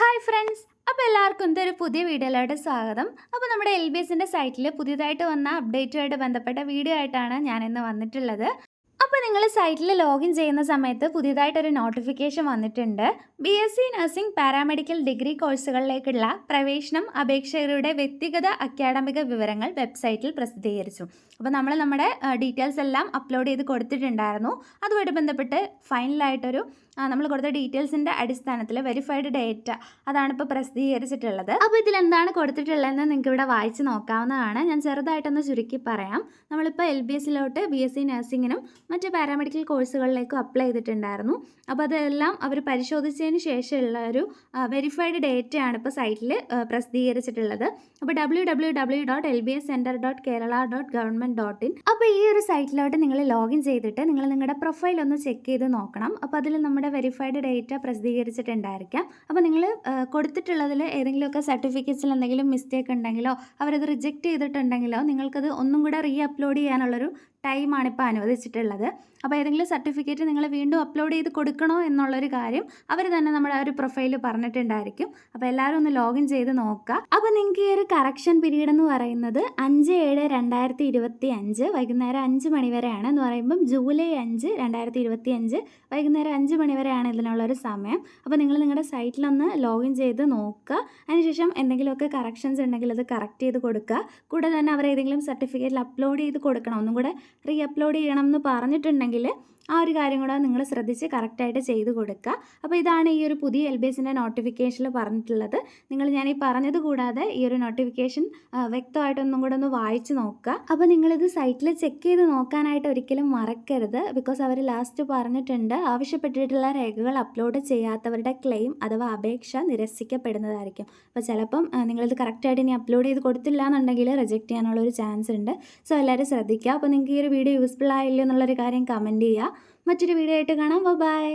Hi friends അപ്പോൾ എല്ലാവർക്കും ഇതൊരു പുതിയ വീഡിയോയിലോട്ട് സ്വാഗതം. അപ്പോൾ നമ്മുടെ എൽ ബി എസിന്റെ സൈറ്റിൽ പുതിയതായിട്ട് വന്ന അപ്ഡേറ്റുമായിട്ട് ബന്ധപ്പെട്ട വീഡിയോ ആയിട്ടാണ് ഞാൻ ഇന്ന് വന്നിട്ടുള്ളത്. അപ്പോൾ നിങ്ങൾ സൈറ്റിൽ ലോഗിൻ ചെയ്യുന്ന സമയത്ത് പുതിയതായിട്ടൊരു നോട്ടിഫിക്കേഷൻ വന്നിട്ടുണ്ട്. B S C nursing paramedical degree കോഴ്സുകളിലേക്കുള്ള പ്രവേശനം അപേക്ഷകരുടെ വ്യക്തിഗത അക്കാഡമിക വിവരങ്ങൾ വെബ്സൈറ്റിൽ പ്രസിദ്ധീകരിച്ചു. അപ്പോൾ നമ്മൾ നമ്മുടെ ഡീറ്റെയിൽസ് എല്ലാം അപ്ലോഡ് ചെയ്ത് കൊടുത്തിട്ടുണ്ടായിരുന്നു. അതുമായിട്ട് ബന്ധപ്പെട്ട് ഫൈനലായിട്ടൊരു നമ്മൾ കൊടുത്ത ഡീറ്റെയിൽസിന്റെ അടിസ്ഥാനത്തിൽ വെരിഫൈഡ് ഡേറ്റ അതാണ് ഇപ്പോൾ പ്രസിദ്ധീകരിച്ചിട്ടുള്ളത്. അപ്പോൾ ഇതിൽ എന്താണ് കൊടുത്തിട്ടുള്ളതെന്ന് നിങ്ങൾക്ക് ഇവിടെ വായിച്ച് നോക്കാവുന്നതാണ്. ഞാൻ ചെറുതായിട്ടൊന്ന് ചുരുക്കി പറയാം. നമ്മളിപ്പോൾ എൽ ബി എസിലോട്ട് ബി എസ് സി നഴ്സിങ്ങിനും മറ്റ് പാരാമെഡിക്കൽ കോഴ്സുകളിലേക്കും അപ്ലൈ ചെയ്തിട്ടുണ്ടായിരുന്നു. അപ്പോൾ അതെല്ലാം അവർ പരിശോധിച്ചതിന് ശേഷമുള്ള ഒരു വെരിഫൈഡ് ഡേറ്റയാണ് ഇപ്പോൾ സൈറ്റിൽ പ്രസിദ്ധീകരിച്ചിട്ടുള്ളത്. അപ്പോൾ W W W dot L B S centre dot Kerala dot government dot in അപ്പോൾ ഈ ഒരു സൈറ്റിലോട്ട് നിങ്ങൾ ലോഗിൻ ചെയ്തിട്ട് നിങ്ങൾ നിങ്ങളുടെ പ്രൊഫൈൽ ഒന്ന് ചെക്ക് ചെയ്ത് നോക്കണം. അപ്പോൾ അതിൽ നമ്മുടെ വെരിഫൈഡ് ഡേറ്റ പ്രസിദ്ധീകരിച്ചിട്ടുണ്ടായിരിക്കാം. അപ്പോൾ നിങ്ങൾ കൊടുത്തിട്ടുള്ളതിൽ ഏതെങ്കിലുമൊക്കെ സർട്ടിഫിക്കറ്റ്സിൽ എന്തെങ്കിലും മിസ്റ്റേക്ക് ഉണ്ടെങ്കിലോ അവരത് റിജക്റ്റ് ചെയ്തിട്ടുണ്ടെങ്കിലോ നിങ്ങൾക്കത് ഒന്നും കൂടെ റീ അപ്ലോഡ് ചെയ്യാനുള്ളൊരു ടൈമാണ് ഇപ്പോൾ അനുവദിച്ചിട്ടുള്ളത്. അപ്പോൾ ഏതെങ്കിലും സർട്ടിഫിക്കറ്റ് നിങ്ങൾ വീണ്ടും അപ്ലോഡ് ചെയ്ത് കൊടുക്കണോ എന്നുള്ളൊരു കാര്യം അവർ തന്നെ നമ്മുടെ ആ ഒരു പ്രൊഫൈൽ പറഞ്ഞിട്ടുണ്ടായിരിക്കും. അപ്പോൾ എല്ലാവരും ഒന്ന് ലോഗിൻ ചെയ്ത് നോക്കുക. അപ്പോൾ നിങ്ങൾക്ക് ഈ ഒരു കറക്ഷൻ പീരീഡ് എന്ന് പറയുന്നത് അഞ്ച് ഏഴ് രണ്ടായിരത്തി ഇരുപത്തി അഞ്ച് വൈകുന്നേരം അഞ്ച് മണി വരെയാണ് എന്ന് പറയുമ്പം ജൂലൈ അഞ്ച് രണ്ടായിരത്തി ഇരുപത്തി അഞ്ച് വൈകുന്നേരം അഞ്ച് മണി വരെയാണ് ഇതിനുള്ളൊരു സമയം. അപ്പോൾ നിങ്ങൾ നിങ്ങളുടെ സൈറ്റിലൊന്ന് ലോഗിൻ ചെയ്ത് നോക്കുക. അതിനുശേഷം എന്തെങ്കിലുമൊക്കെ കറക്ഷൻസ് ഉണ്ടെങ്കിൽ അത് കറക്റ്റ് ചെയ്ത് കൊടുക്കുക. കൂടെ തന്നെ അവർ ഏതെങ്കിലും സർട്ടിഫിക്കറ്റിൽ അപ്ലോഡ് ചെയ്ത് കൊടുക്കണം. ഒന്നും കൂടെ റീ അപ്ലോഡ് ചെയ്യണം എന്ന് പറഞ്ഞിട്ടുണ്ടെങ്കിൽ ആ ഒരു കാര്യം കൂടെ നിങ്ങൾ ശ്രദ്ധിച്ച് കറക്റ്റായിട്ട് ചെയ്ത് കൊടുക്കുക. അപ്പോൾ ഇതാണ് ഈ ഒരു പുതിയ എൽ ബി എസിന്റെ നോട്ടിഫിക്കേഷനിൽ പറഞ്ഞിട്ടുള്ളത്. നിങ്ങൾ ഞാൻ ഈ പറഞ്ഞത് കൂടാതെ ഈ ഒരു നോട്ടിഫിക്കേഷൻ വ്യക്തമായിട്ടൊന്നും കൂടെ ഒന്ന് വായിച്ച് നോക്കുക. അപ്പോൾ നിങ്ങളിത് സൈറ്റിൽ ചെക്ക് ചെയ്ത് നോക്കാനായിട്ട് ഒരിക്കലും മറക്കരുത്. ബിക്കോസ് അവർ ലാസ്റ്റ് പറഞ്ഞിട്ടുണ്ട് ആവശ്യപ്പെട്ടിട്ടുള്ള രേഖകൾ അപ്ലോഡ് ചെയ്യാത്തവരുടെ ക്ലെയിം അഥവാ അപേക്ഷ നിരസിക്കപ്പെടുന്നതായിരിക്കും. അപ്പോൾ ചിലപ്പം നിങ്ങളിത് കറക്റ്റായിട്ട് ഇനി അപ്ലോഡ് ചെയ്ത് കൊടുത്തില്ല എന്നുണ്ടെങ്കിൽ റിജക്റ്റ് ചെയ്യാനുള്ള ഒരു ചാൻസ് ഉണ്ട്. സോ എല്ലാവരും ശ്രദ്ധിക്കുക. അപ്പോൾ നിങ്ങൾക്ക് ഈ ഒരു വീഡിയോ യൂസ്ഫുൾ ആയില്ലോ എന്നുള്ളൊരു കാര്യം കമന്റ് ചെയ്യുക. മറ്റൊരു വീഡിയോ ആയിട്ട് കാണാം. ബൈ